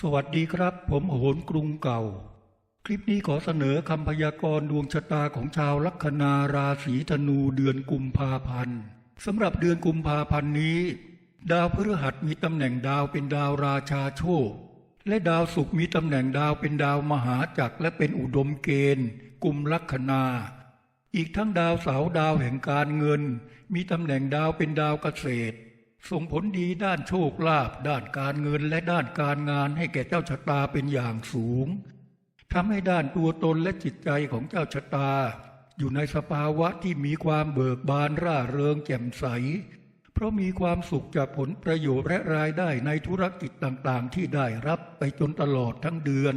สวัสดีครับ ผมโหนกรุงเก่า คลิปนี้ขอเสนอคำพยากรณ์ดวงชะตาของชาวลัคนาราศีธนูเดือนกุมภาพันธ์สำหรับเดือนกุมภาพันธ์นี้ ดาวพฤหัสมีตำแหน่งดาวเป็นดาวราชาโชค และดาวศุกร์มีตำแหน่งดาวเป็นดาวมหาจักรและเป็นอุดมเกณฑ์กุมลัคนา อีกทั้งดาวเสาร์ดาวแห่งการเงิน มีตำแหน่งดาวเป็นดาวเกษตร ส่งผลดีด้านโชคลาภด้านการเงินและด้านการงานให้แก่เจ้าชะตาเป็นอย่างสูงทำให้ด้านตัวตนและจิตใจของเจ้าชะตา อยู่ในสภาวะที่มีความเบิกบานร่าเริงแจ่มใส เพราะมีความสุขจากผลประโยชน์และรายได้ในธุรกิจต่างๆ ที่ได้รับไปจนตลอดทั้งเดือน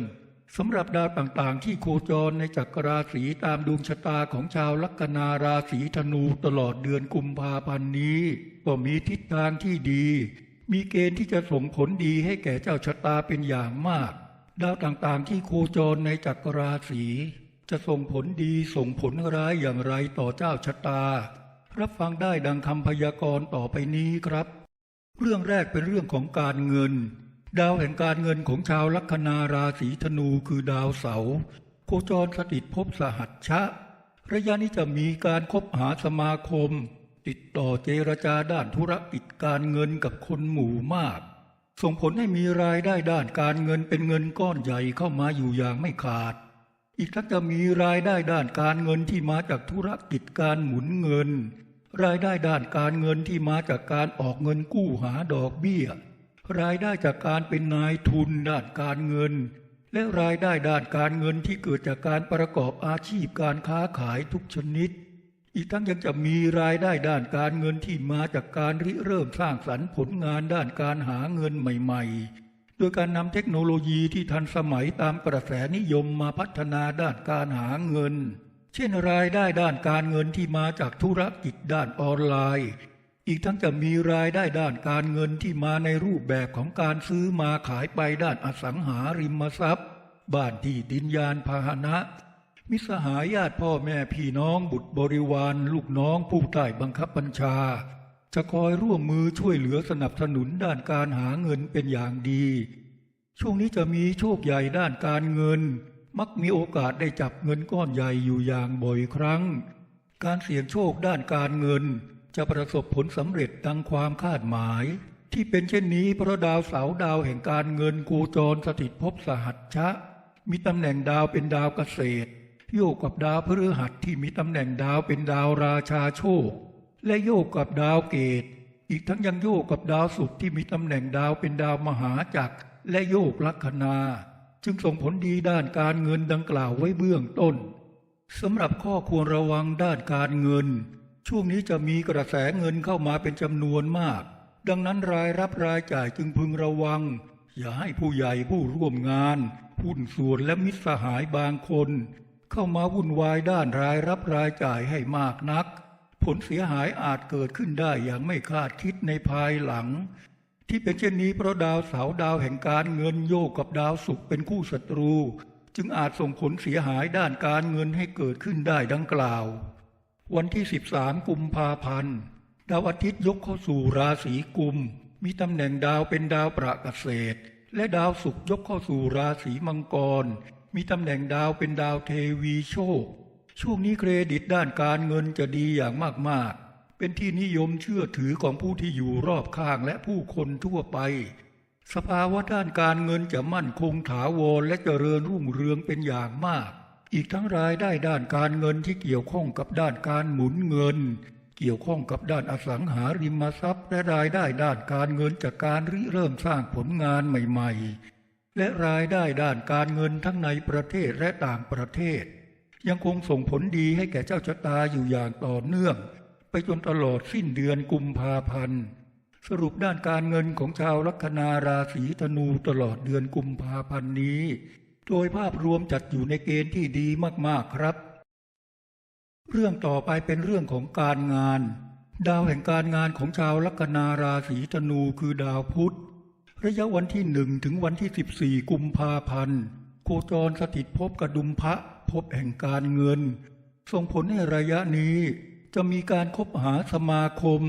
สำหรับดาวต่างๆ ที่โคจรในจักรราศีตามดวงชะตาของชาวลัคนาราศีธนูตลอดเดือนกุมภาพันธ์นี้ ก็มีทิศทางที่ดี มีเกณฑ์ที่จะส่งผลดีให้แก่เจ้าชะตาเป็นอย่างมาก ดาวต่างๆ ที่โคจรในจักรราศีจะส่งผลดีส่งผลร้ายอย่างไรต่อเจ้าชะตา รับฟังได้ดังคำพยากรณ์ต่อไปนี้ครับ เรื่องแรกเป็นเรื่องของการเงิน ดาวแห่งการเงินของชาวลัคนาราศีธนูคือดาวเสาโคจรสถิตภพสหัชชะ ระยะนี้จะมีการคบหาสมาคม ติดต่อเจรจาด้านธุรกิจการเงินกับคนหมู่มาก ส่งผลให้มีรายได้ด้านการเงินเป็นเงินก้อนใหญ่เข้ามาอยู่อย่างไม่ขาด อีกทั้งจะมีรายได้ด้านการเงินที่มาจากธุรกิจการหมุนเงิน รายได้ด้านการเงินที่มาจากการออกเงินกู้หาดอกเบี้ย รายได้จากการเป็นนายทุนด้านการเงิน และรายได้ด้านการเงินที่เกิดจากการประกอบอาชีพการค้าขายทุกชนิด อีกทั้งยังจะมีรายได้ด้านการเงินที่มาจากการริเริ่มสร้างสรรค์ผลงานด้านการหาเงินใหม่ๆ โดยการนำเทคโนโลยีที่ทันสมัยตามกระแสนิยมมาพัฒนาด้านการหาเงิน เช่นรายได้ด้านการเงินที่มาจากธุรกิจด้านออนไลน์ อีกทั้งจะมีรายได้ด้านการเงินที่มาในรูปแบบของการซื้อมาขายไปด้านอสังหาริมทรัพย์ บ้านที่ดินยานพาหนะ มิสหายญาติพ่อแม่พี่น้องบุตรบริวาร ลูกน้องผู้ใต้บังคับบัญชา จะคอยร่วมมือช่วยเหลือสนับสนุนด้านการหาเงินเป็นอย่างดี ช่วงนี้จะมีโชคใหญ่ด้านการเงิน มักมีโอกาสได้จับเงินก้อนใหญ่อยู่อย่างบ่อยครั้ง การเสี่ยงโชคด้านการเงิน จะประสบผลสำเร็จดังความคาดหมาย ที่เป็นเช่นนี้เพราะดาวเสาดาวแห่งการเงินโคจรสถิตภพสหัชชะ มีตำแหน่งดาวเป็นดาวเกษตร โยกกับดาวพฤหัสที่มีตำแหน่งดาวเป็นดาวราชาโชค และโยกกับดาวเกต อีกทั้งยังโยกกับดาวศุกร์ที่มีตำแหน่งดาวเป็นดาวมหาจักร และโยกลัคนา จึงส่งผลดีด้านการเงินดังกล่าวไว้เบื้องต้นสำหรับข้อควรระวังด้านการเงิน ช่วงนี้จะมีกระแสเงินเข้ามาเป็นจำนวนมาก ดังนั้นรายรับรายจ่ายจึงพึงระวัง อย่าให้ผู้ใหญ่ผู้ร่วมงานหุ้นส่วนและมิตรสหายบางคน เข้ามาวุ่นวายด้านรายรับรายจ่ายให้มากนัก ผลเสียหายอาจเกิดขึ้นได้อย่างไม่คาดคิดในภายหลัง ที่เป็นเช่นนี้เพราะดาวเสาดาวแห่งการเงินโยกกับดาวศุกร์เป็นคู่ศัตรู จึงอาจส่งผลเสียหายด้านการเงินให้เกิดขึ้นได้ดังกล่าว วันที่ 13 กุมภาพันธ์ ดาวอาทิตย์ยกเข้าสู่ราศีกุม มีตำแหน่งดาวเป็นดาวประเกษตร และดาวศุกร์ยกเข้าสู่ราศีมังกร มีตำแหน่งดาวเป็นดาวเทวีโชค ช่วงนี้เครดิตด้านการเงินจะดีอย่างมากๆ เป็นที่นิยมเชื่อถือของผู้ที่อยู่รอบข้างและผู้คนทั่วไป สภาวะด้านการเงินจะมั่นคงถาวรและเจริญรุ่งเรืองเป็นอย่างมาก อีกทั้งรายได้ด้านการเงินที่เกี่ยวข้องกับด้านการหมุนเงิน เกี่ยวข้องกับด้านอสังหาริมทรัพย์ และรายได้ด้านการเงินจากการริเริ่มสร้างผลงานใหม่ๆ และรายได้ด้านการเงินทั้งในประเทศและต่างประเทศ ยังคงส่งผลดีให้แก่เจ้าชะตาอยู่อย่างต่อเนื่อง ไปจนตลอดสิ้นเดือนกุมภาพันธ์สรุปด้านการเงินของชาวลัคนาราศีธนูตลอดเดือนกุมภาพันธ์นี้ โดยภาพรวมจัดอยู่ในเกณฑ์ที่ดีมากๆครับ เรื่องต่อไปเป็นเรื่องของการงาน ดาวแห่งการงานของชาวลัคนาราศีธนูคือดาวพุธ ระยะวันที่หนึ่งถึงวันที่ 14 กุมภาพันธ์โคจรสถิตภพกระดุมพระภพแห่งการเงิน ส่งผลให้ระยะนี้จะมีการคบหาสมาคม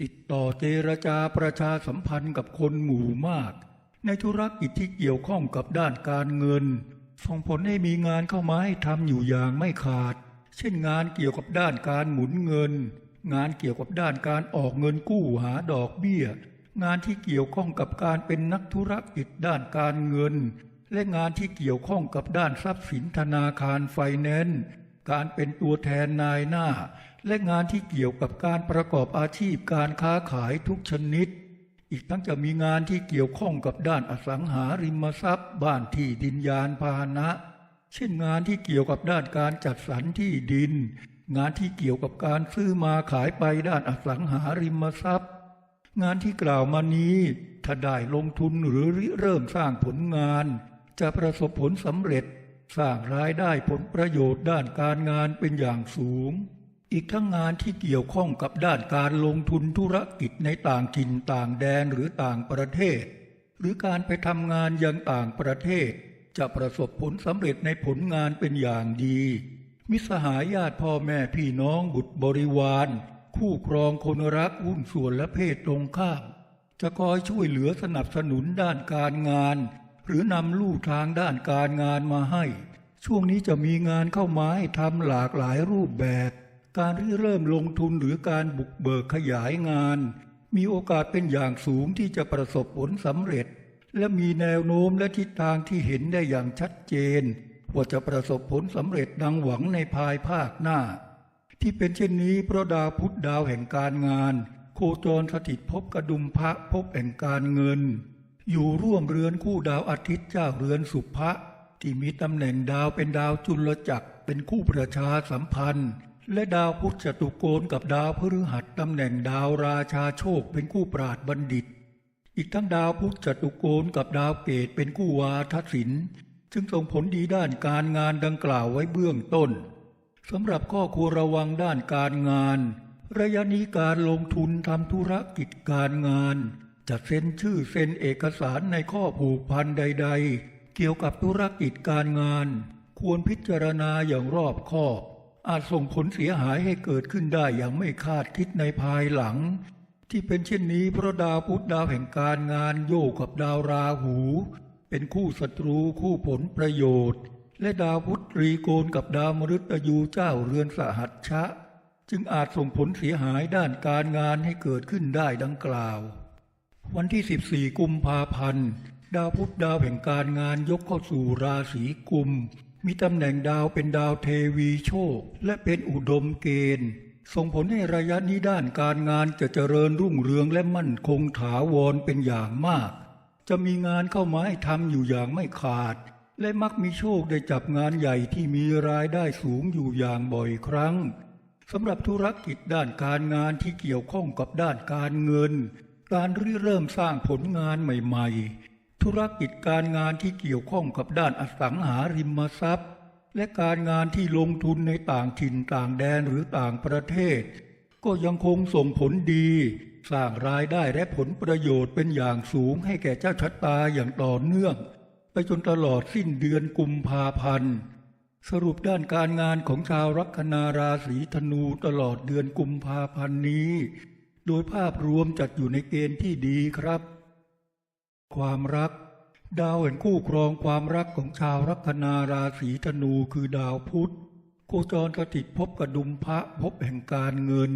ติดต่อเจรจาประชาสัมพันธ์กับคนหมู่มาก ในธุรกิจที่เกี่ยวข้องกับด้านการเงิน ส่งผลให้มีงานเข้ามาให้ทำอยู่อย่างไม่ขาด เช่นงานเกี่ยวกับด้านการหมุนเงิน งานเกี่ยวกับด้านการออกเงินกู้หาดอกเบี้ย งานที่เกี่ยวข้องกับการเป็นนักธุรกิจด้านการเงิน และงานที่เกี่ยวข้องกับด้านทรัพย์สินธนาคารไฟแนนซ์การเป็นตัวแทนนายหน้า และงานที่เกี่ยวกับการประกอบอาชีพการค้าขายทุกชนิด อีกทั้งจะมีงานที่เกี่ยวข้องกับด้านอสังหาริมทรัพย์ บ้านที่ดินยานพาหนะ เช่นงานที่เกี่ยวกับด้านการจัดสรรที่ดิน งานที่เกี่ยวกับการซื้อมาขายไปด้านอสังหาริมทรัพย์ งานที่กล่าวมานี้ถ้าได้ลงทุนหรือริเริ่มสร้างผลงาน จะประสบผลสำเร็จ สร้างรายได้ผลประโยชน์ด้านการงานเป็นอย่างสูง อีกทั้งงานที่เกี่ยวข้องกับด้านการลงทุนธุรกิจในต่างถิ่นต่างแดนหรือต่างประเทศ หรือการไปทำงานยังต่างประเทศ จะประสบผลสำเร็จในผลงานเป็นอย่างดี มิสหายญาติพ่อแม่พี่น้องบุตรบริวาร คู่ครองคนรักหุ้นส่วนและเพศตรงข้าม จะคอยช่วยเหลือสนับสนุนด้านการงาน หรือนำลู่ทางด้านการงานมาให้ ช่วงนี้จะมีงานเข้ามาให้ทำหลากหลายรูปแบบ การริเริ่มลงทุนหรือการบุกเบิกขยายงาน มีโอกาสเป็นอย่างสูงที่จะประสบผลสำเร็จ และมีแนวโน้มและทิศทางที่เห็นได้อย่างชัดเจน ว่าจะประสบผลสำเร็จดังหวังในภายภาคหน้า ที่เป็นเช่นนี้เพราะดาวพุธดาวแห่งการงาน โคจรสถิตภพกระดุมพระภพแห่งการเงิน อยู่ร่วมเรือนคู่ดาวอาทิตย์เจ้าเรือนสุภะที่มีตำแหน่งดาวเป็นดาวจุลจักรเป็นคู่ประชาสัมพันธ์ และดาวพุธจตุโกณกับดาวพฤหัสตำแหน่งดาวราชาโชคเป็นคู่ปราดบัณฑิต อีกทั้งดาวพุธจตุโกณกับดาวเกตเป็นคู่วาทศิลป์จึงส่งผลดีด้านการงานดังกล่าวไว้เบื้องต้นสำหรับข้อควรระวังด้านการงาน ระยะนี้การลงทุนทำธุรกิจการงาน จะเซ็นชื่อเซ็นเอกสารในข้อผูกพันใด ๆ เกี่ยวกับธุรกิจการงาน ควรพิจารณาอย่างรอบคอบ อาจส่งผลเสียหายให้เกิดขึ้นได้อย่างไม่คาดคิดในภายหลัง ที่เป็นเช่นนี้เพราะดาวพุธดาวแห่งการงานโยกกับดาวราหู เป็นคู่ศัตรูคู่ผลประโยชน์ และดาวพุธรีโกณกับดาวมฤตยูเจ้าเรือนสหัชชะ จึงอาจส่งผลเสียหายด้านการงานให้เกิดขึ้นได้ดังกล่าว วันที่ 14 กุมภาพันธ์ดาวพุธดาวแห่งการงานยกเข้าสู่ราศีกุม มีตำแหน่งดาวเป็นดาวเทวีโชค และเป็นอุดมเกณฑ์ ส่งผลให้ระยะนี้ด้านการงานจะเจริญรุ่งเรืองและมั่นคงถาวรเป็นอย่างมาก จะมีงานเข้ามาให้ทำอยู่อย่างไม่ขาด และมักมีโชคได้จับงานใหญ่ที่มีรายได้สูงอยู่อย่างบ่อยครั้งสำหรับธุรกิจด้านการงานที่เกี่ยวข้องกับด้านการเงิน การริเริ่มสร้างผลงานใหม่ๆ ธุรกิจการงานที่เกี่ยวข้องกับด้านอสังหาริมทรัพย์ และการงานที่ลงทุนในต่างถิ่นต่างแดนหรือต่างประเทศ ก็ยังคงส่งผลดี สร้างรายได้และผลประโยชน์เป็นอย่างสูงให้แก่เจ้าชะตาอย่างต่อเนื่อง ไปจนตลอดสิ้นเดือนกุมภาพันธ์สรุปด้านการงานของชาวลัคนาราศีธนูตลอดเดือนกุมภาพันธ์นี้ โดยภาพรวมจัดอยู่ในเกณฑ์ที่ดีครับ ความรัก ดาวแห่งคู่ครองความรักของชาวลัคนาราศีธนูคือดาวพุธโคจรสถิตภพกระดุมพระภพแห่งการเงิน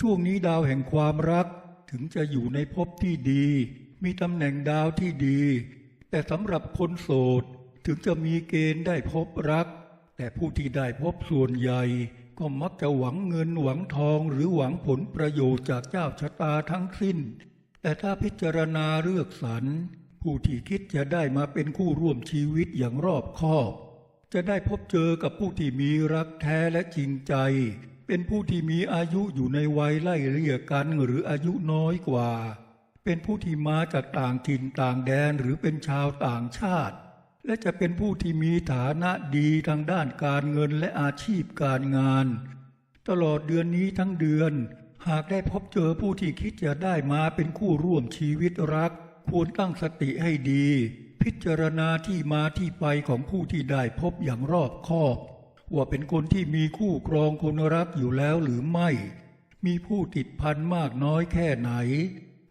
ช่วงนี้ดาวแห่งความรักถึงจะอยู่ในภพที่ดี มีตำแหน่งดาวที่ดี แต่สำหรับคนโสดถึงจะมีเกณฑ์ได้พบรัก แต่ผู้ที่ได้พบส่วนใหญ่ ก็มักจะหวังเงินหวังทองหรือหวังผลประโยชน์จากเจ้าชะตาทั้งสิ้น แต่ถ้าพิจารณาเลือกสรรผู้ที่คิดจะได้มาเป็นคู่ร่วมชีวิตอย่างรอบคอบ จะได้พบเจอกับผู้ที่มีรักแท้และจริงใจ เป็นผู้ที่มีอายุอยู่ในวัยไล่เลี่ยกันหรืออายุน้อยกว่า เป็นผู้ที่มาจากต่างถิ่นต่างแดนหรือเป็นชาวต่างชาติ และจะเป็นผู้ที่มีฐานะดีทางด้านการเงินและอาชีพการงาน ตลอดเดือนนี้ทั้งเดือน หากได้พบเจอผู้ที่คิดจะได้มาเป็นคู่ร่วมชีวิตรัก ควรตั้งสติให้ดี พิจารณาที่มาที่ไปของผู้ที่ได้พบอย่างรอบคอบ ว่าเป็นคนที่มีคู่ครองคนรักอยู่แล้วหรือไม่ มีผู้ติดพันมากน้อยแค่ไหน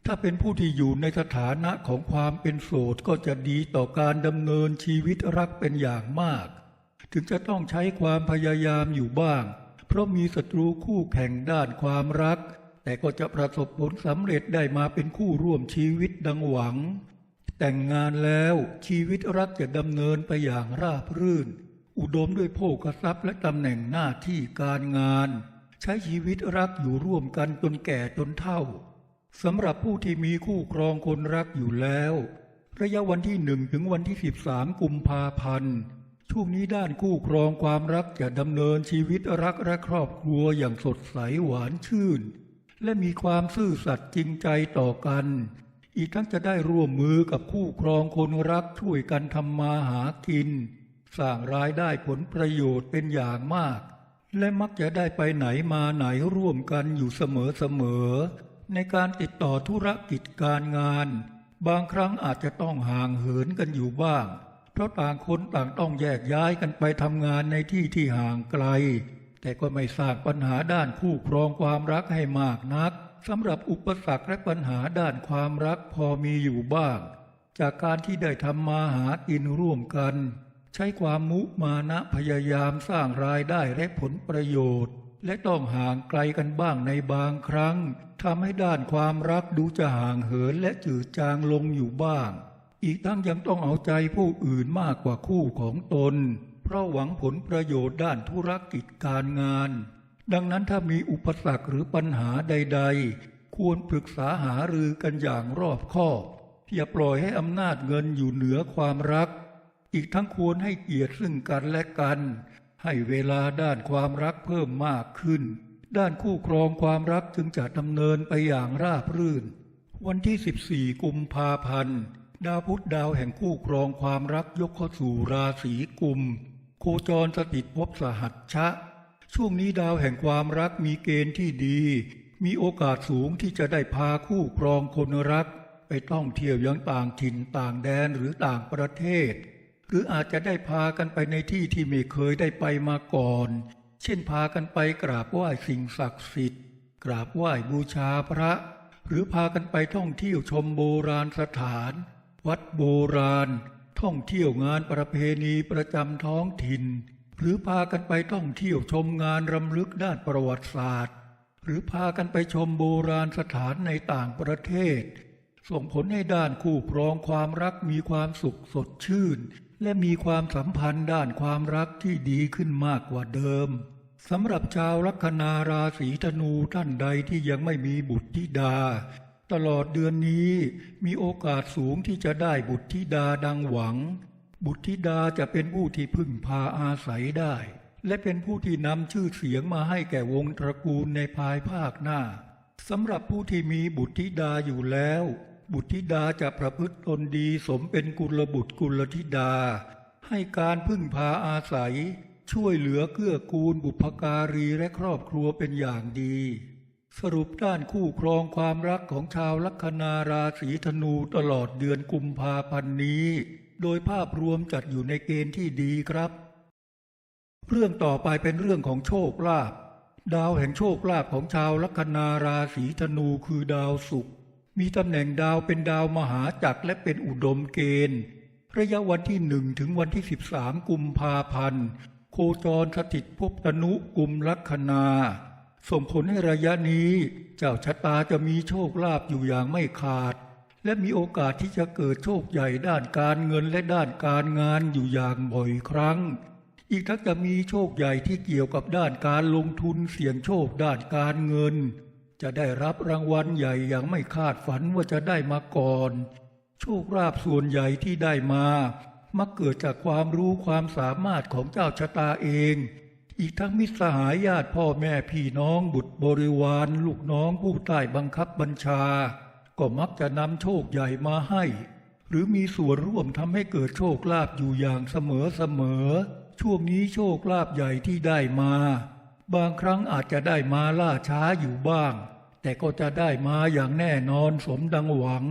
ถ้าเป็นผู้ที่อยู่ในสถานะของความเป็นโสดก็จะดีต่อการดำเนินชีวิตรักเป็นอย่างมาก ถึงจะต้องใช้ความพยายามอยู่บ้าง เพราะมีศัตรูคู่แข่งด้านความรัก แต่ก็จะประสบผลสำเร็จได้มาเป็นคู่ร่วมชีวิตดังหวัง แต่งงานแล้วชีวิตรักจะดำเนินไปอย่างราบรื่น อุดมด้วยโภคทรัพย์และตำแหน่งหน้าที่การงาน ใช้ชีวิตรักอยู่ร่วมกันจนแก่จนเฒ่าสำหรับผู้ที่มีคู่ครองคนรักอยู่แล้ว ระยะวันที่หนึ่งถึงวันที่สิบสามกุมภาพันธ์ ช่วงนี้ด้านคู่ครองความรักจะดำเนินชีวิตรักและครอบครัวอย่างสดใสหวานชื่น และมีความซื่อสัตย์จริงใจต่อกัน อีกทั้งจะได้ร่วมมือกับคู่ครองคนรักช่วยกันทำมาหากิน สร้างรายได้ผลประโยชน์เป็นอย่างมาก และมักจะได้ไปไหนมาไหนร่วมกันอยู่เสมอๆในการติดต่อธุรกิจการงาน บางครั้งอาจจะต้องห่างเหินกันอยู่บ้าง เพราะต่างคนต่างต้องแยกย้ายกันไปทำงานในที่ที่ห่างไกล แต่ก็ไม่สร้างปัญหาด้านคู่ครองความรักให้มากนักสำหรับอุปสรรคและปัญหาด้านความรักพอมีอยู่บ้าง จากการที่ได้ทำมาหากินร่วมกัน ใช้ความมุมานะพยายามสร้างรายได้และผลประโยชน์ และต้องห่างไกลกันบ้างในบางครั้งทำให้ด้านความรักดูจะห่างเหินและจืดจางลงอยู่บ้าง อีกทั้งยังต้องเอาใจผู้อื่นมากกว่าคู่ของตน เพราะหวังผลประโยชน์ด้านธุรกิจการงาน ดังนั้นถ้ามีอุปสรรคหรือปัญหาใด ๆ ควรปรึกษาหารือกันอย่างรอบคอบอย่าปล่อยให้อำนาจเงินอยู่เหนือความรัก อีกทั้งควรให้เกียรติซึ่งกันและกัน ให้เวลาด้านความรักเพิ่มมากขึ้น ด้านคู่ครองความรักจึงจะดำเนินไปอย่างราบรื่น วันที่ 14 กุมภาพันธ์ ดาวพุธดาวแห่งคู่ครองความรักยกเข้าสู่ราศีกุม โคจรสถิตภพสหัชชะ ช่วงนี้ดาวแห่งความรักมีเกณฑ์ที่ดี มีโอกาสสูงที่จะได้พาคู่ครองคนรัก ไปท่องเที่ยวยังต่างถิ่นต่างแดนหรือต่างประเทศ หรืออาจจะได้พากันไปในที่ที่ไม่เคยได้ไปมาก่อน เช่นพากันไปกราบไหว้สิ่งศักดิ์สิทธิ์ กราบไหว้บูชาพระ หรือพากันไปท่องเที่ยวชมโบราณสถาน วัดโบราณ ท่องเที่ยวงานประเพณีประจำท้องถิ่น หรือพากันไปท่องเที่ยวชมงานรำลึกด้านประวัติศาสตร์ หรือพากันไปชมโบราณสถานในต่างประเทศ ส่งผลให้ด้านคู่ครองความรักมีความสุขสดชื่น และมีความสัมพันธ์ด้านความรักที่ดีขึ้นมากกว่าเดิมสำหรับชาวลัคนาราศีธนูท่านใดที่ยังไม่มีบุตรธิดา ตลอดเดือนนี้มีโอกาสสูงที่จะได้บุตรธิดาดังหวัง บุตรธิดาจะเป็นผู้ที่พึ่งพาอาศัยได้ และเป็นผู้ที่นำชื่อเสียงมาให้แก่วงตระกูลในภายภาคหน้าสำหรับผู้ที่มีบุตรธิดาอยู่แล้ว บุตรธิดาจะประพฤติตนดีสมเป็นกุลบุตรกุลธิดา ให้การพึ่งพาอาศัย ช่วยเหลือเกื้อกูลบุพการีและครอบครัวเป็นอย่างดี สรุปด้านคู่ครองความรักของชาวลัคนาราศีธนูตลอดเดือนกุมภาพันธ์นี้ โดยภาพรวมจัดอยู่ในเกณฑ์ที่ดีครับ เรื่องต่อไปเป็นเรื่องของโชคลาภดาวแห่งโชคลาภของชาวลัคนาราศีธนูคือดาวศุกร์มีตำแหน่งดาวเป็นดาวมหาจักรและเป็นอุดมเกณฑ์ ระยะวันที่หนึ่งถึงวันที่ 13 กุมภาพันธ์ โคจรสถิตภพตนุกุมลัคนา ส่งผลให้ระยะนี้ เจ้าชะตาจะมีโชคลาภอยู่อย่างไม่ขาด และมีโอกาสที่จะเกิดโชคใหญ่ด้านการเงินและด้านการงานอยู่อย่างบ่อยครั้ง อีกทั้งจะมีโชคใหญ่ที่เกี่ยวกับด้านการลงทุนเสี่ยงโชคด้านการเงิน จะได้รับรางวัลใหญ่อย่างไม่คาดฝันว่าจะได้มาก่อน โชคลาภส่วนใหญ่ที่ได้มา มักเกิดจากความรู้ความสามารถของเจ้าชะตาเอง อีกทั้งมิตรสหายญาติพ่อแม่พี่น้องบุตรบริวาร ลูกน้องผู้ใต้บังคับบัญชา ก็มักจะนำโชคใหญ่มาให้ หรือมีส่วนร่วมทำให้เกิดโชคลาภอยู่อย่างเสมอเสมอ ช่วงนี้โชคลาภใหญ่ที่ได้มา บางครั้งอาจจะได้มาล่าช้าอยู่บ้าง แต่ก็จะได้มาอย่างแน่นอนสมดังหวัง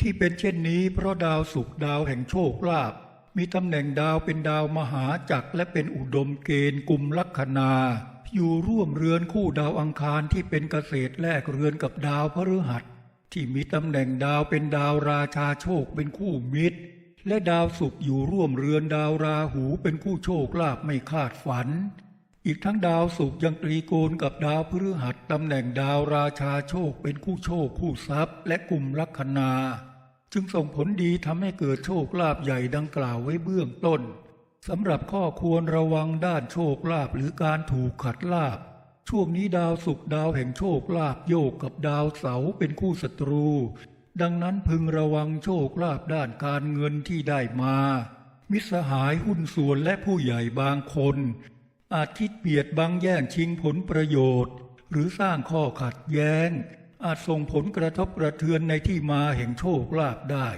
ที่เป็นเช่นนี้เพราะดาวศุกดาวแห่งโชคลาภ มีตำแหน่งดาวเป็นดาวมหาจักรและเป็นอุดมเกณฑ์กลุ่มลัคนา อยู่ร่วมเรือนคู่ดาวอังคารที่เป็นเกษตรแลกเรือนกับดาวพฤหัส ที่มีตำแหน่งดาวเป็นดาวราชาโชคเป็นคู่มิตร และดาวศุกร์อยู่ร่วมเรือนดาวราหูเป็นคู่โชคลาภไม่คาดฝัน อีกทั้งดาวศุกร์ยังตรีโกณกับดาวพฤหัสตำแหน่งดาวราชาโชคเป็นคู่โชคคู่ทรัพย์ และกลุ่มลัคนา จึงส่งผลดีทำให้เกิดโชคลาภใหญ่ดังกล่าวไว้เบื้องต้นสำหรับข้อควรระวังด้านโชคลาภหรือการถูกขัดลาภช่วงนี้ดาวศุกร์ดาวแห่งโชคลาภโยกกับดาวเสาร์เป็นคู่ศัตรู ดังนั้นพึงระวังโชคลาภด้านการเงินที่ได้มา มิสหายหุ้นส่วนและผู้ใหญ่บางคน อาจคิดเบียดบังแย่งชิงผลประโยชน์ หรือสร้างข้อขัดแย้ง อาจส่งผลกระทบกระเทือนในที่มาแห่งโชคลาภได้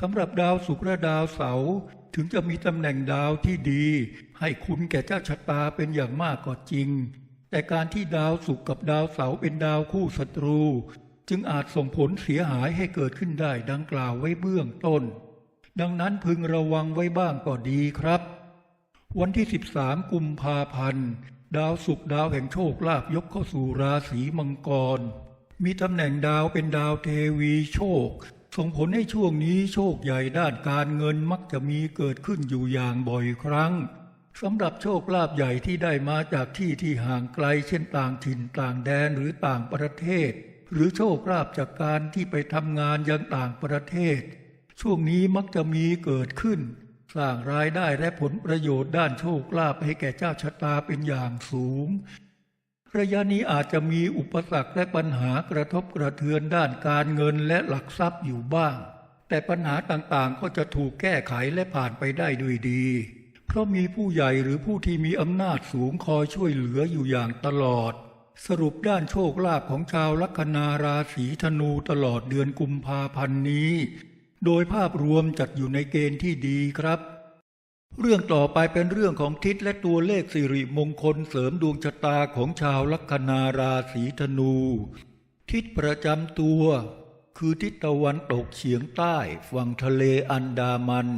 สำหรับดาวศุกร์และดาวเสาร์ถึงจะมีตำแหน่งดาวที่ดี ให้คุณแก่เจ้าชะตาเป็นอย่างมากก็จริง แต่การที่ดาวศุกร์กับดาวเสาร์เป็นดาวคู่ศัตรู จึงอาจส่งผลเสียหายให้เกิดขึ้นได้ดังกล่าวไว้เบื้องต้น ดังนั้นพึงระวังไว้บ้างก็ดีครับ วันที่ 13 กุมภาพันธ์ ดาวศุกร์ดาวแห่งโชคลาภยกเข้าสู่ราศีมังกร มีตำแหน่งดาวเป็นดาวเทวีโชค ส่งผลให้ช่วงนี้โชคใหญ่ด้านการเงินมักจะมีเกิดขึ้นอยู่อย่างบ่อยครั้งสำหรับโชคลาภใหญ่ที่ได้มาจากที่ที่ห่างไกล เช่นต่างถิ่นต่างแดนหรือต่างประเทศ หรือโชคลาภจากการที่ไปทำงานยังต่างประเทศ ช่วงนี้มักจะมีเกิดขึ้น สร้างรายได้และผลประโยชน์ด้านโชคลาภให้แก่เจ้าชะตาเป็นอย่างสูง ระยะนี้อาจจะมีอุปสรรคและปัญหากระทบกระเทือนด้านการเงินและหลักทรัพย์อยู่บ้าง แต่ปัญหาต่างๆก็จะถูกแก้ไขและผ่านไปได้ด้วยดี เพราะมีผู้ใหญ่หรือผู้ที่มีอำนาจสูงคอยช่วยเหลืออยู่อย่างตลอด สรุปด้านโชคลาภของชาวลัคนาราศีธนูตลอดเดือนกุมภาพันธ์นี้ โดยภาพรวมจัดอยู่ในเกณฑ์ที่ดีครับ เรื่องต่อไปเป็นเรื่องของทิศและตัวเลขสิริมงคลเสริมดวงชะตาของชาวลัคนาราศีธนู ทิศประจำตัว คือทิศตะวันตกเฉียงใต้ฝั่งทะเลอันดามัน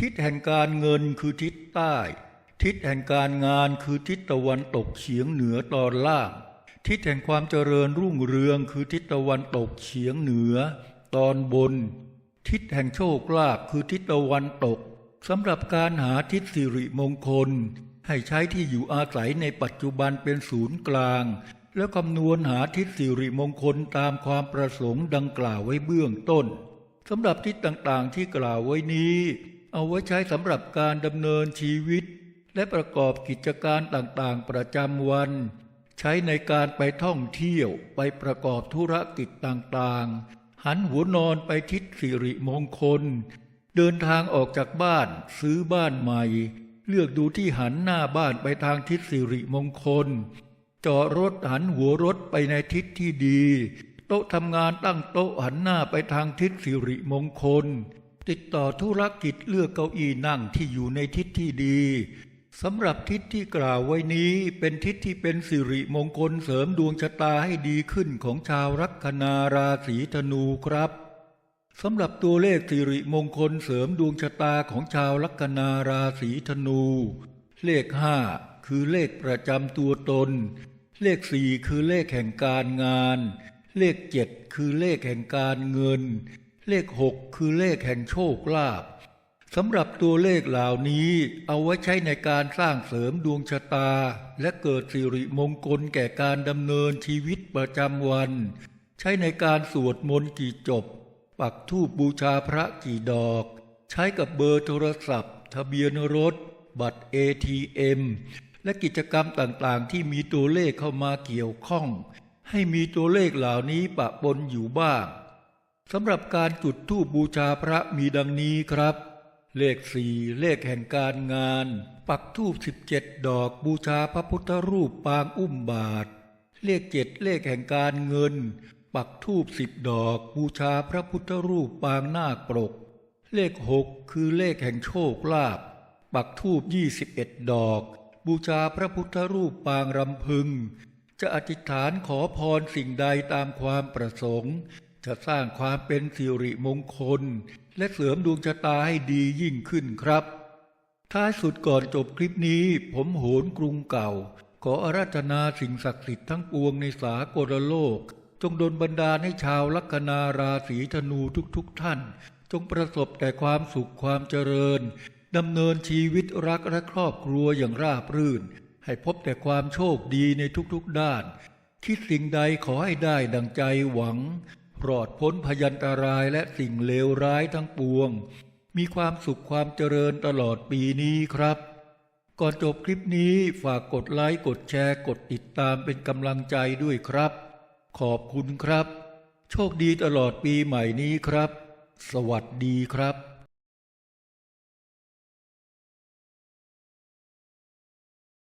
ทิศแห่งการเงินคือทิศใต้ ทิศแห่งการงานคือทิศตะวันตกเฉียงเหนือตอนล่าง ทิศแห่งความเจริญรุ่งเรืองคือทิศตะวันตกเฉียงเหนือ ตอนบน ทิศแห่งโชคลาภคือทิศตะวันตก สำหรับการหาทิศสิริมงคล ให้ใช้ที่อยู่อาศัยในปัจจุบันเป็นศูนย์กลาง แล้วคำนวณหาทิศสิริมงคลตามความประสงค์ดังกล่าวไว้เบื้องต้นสำหรับทิศต่างๆที่กล่าวไว้นี้ เอาไว้ใช้สำหรับการดำเนินชีวิต และประกอบกิจการต่างๆประจำวัน ใช้ในการไปท่องเที่ยวไปประกอบธุรกิจต่างๆ หันหัวนอนไปทิศสิริมงคล เดินทางออกจากบ้าน ซื้อบ้านใหม่ เลือกดูที่หันหน้าบ้านไปทางทิศสิริมงคล จอดรถหันหัวรถไปในทิศที่ดี โต๊ะทำงานตั้งโต๊ะหันหน้าไปทางทิศสิริมงคล ติดต่อธุรกิจเลือกเก้าอี้นั่งที่อยู่ในทิศที่ดีสำหรับทิศที่กล่าวไว้นี้เป็นทิศที่เป็นสิริมงคลเสริมดวงชะตาให้ดีขึ้นของชาวลัคนาราศีธนูครับ สำหรับตัวเลขสิริมงคลเสริมดวงชะตาของชาวลัคนาราศีธนู เลขห้าคือเลขประจำตัวตน เลขสี่คือเลขแห่งการงาน เลขเจ็ดคือเลขแห่งการเงิน เลขหกคือเลขแห่งโชคลาภสำหรับตัวเลขเหล่านี้เอาไว้ใช้ในการสร้างเสริมดวงชะตา และเกิดสิริมงคลแก่การดำเนินชีวิตประจำวัน ใช้ในการสวดมนต์กี่จบ ปักธูปบูชาพระกี่ดอก ใช้กับเบอร์โทรศัพท์ ทะเบียนรถ บัตร ATM และกิจกรรมต่างๆ ที่มีตัวเลขเข้ามาเกี่ยวข้อง ให้มีตัวเลขเหล่านี้ปะปนอยู่บ้างสำหรับการจุดธูปบูชาพระมีดังนี้ครับ เลขสี่เลขแห่งการงาน ปักธูปสิบเจ็ดดอกบูชาพระพุทธรูปปางอุ้มบาท เลขเจ็ดเลขแห่งการเงิน ปักธูปสิบดอกบูชาพระพุทธรูปปางนาคปรก เลขหกคือเลขแห่งโชคลาภปักธูปยี่สิบเอ็ดดอก บูชาพระพุทธรูปปางรำพึง จะอธิษฐานขอพรสิ่งใดตามความประสงค์ จะสร้างความเป็นสิริมงคล และเสริมดวงชะตาให้ดียิ่งขึ้นครับ ท้ายสุดก่อนจบคลิปนี้ ผมโหนกรุงเก่า ขออาราธนาสิ่งศักดิ์สิทธิ์ทั้งปวงในสากลโลก จงดลบันดาลให้ชาวลัคนาราศีธนูทุกๆทท่าน จงประสบแต่ความสุขความเจริญดำเนินชีวิตรักและครอบครัวอย่างราบรื่น ให้พบแต่ความโชคดีในทุกๆด้าน คิดสิ่งใดขอให้ได้ดังใจหวังปลอดพ้นพยันตรายและสิ่งเลวร้ายทั้งปวง มีความสุขความเจริญตลอดปีนี้ครับ ก่อนจบคลิปนี้ฝากกดไลค์กดแชร์กดติดตามเป็นกำลังใจด้วยครับ ขอบคุณครับ โชคดีตลอดปีใหม่นี้ครับ สวัสดีครับ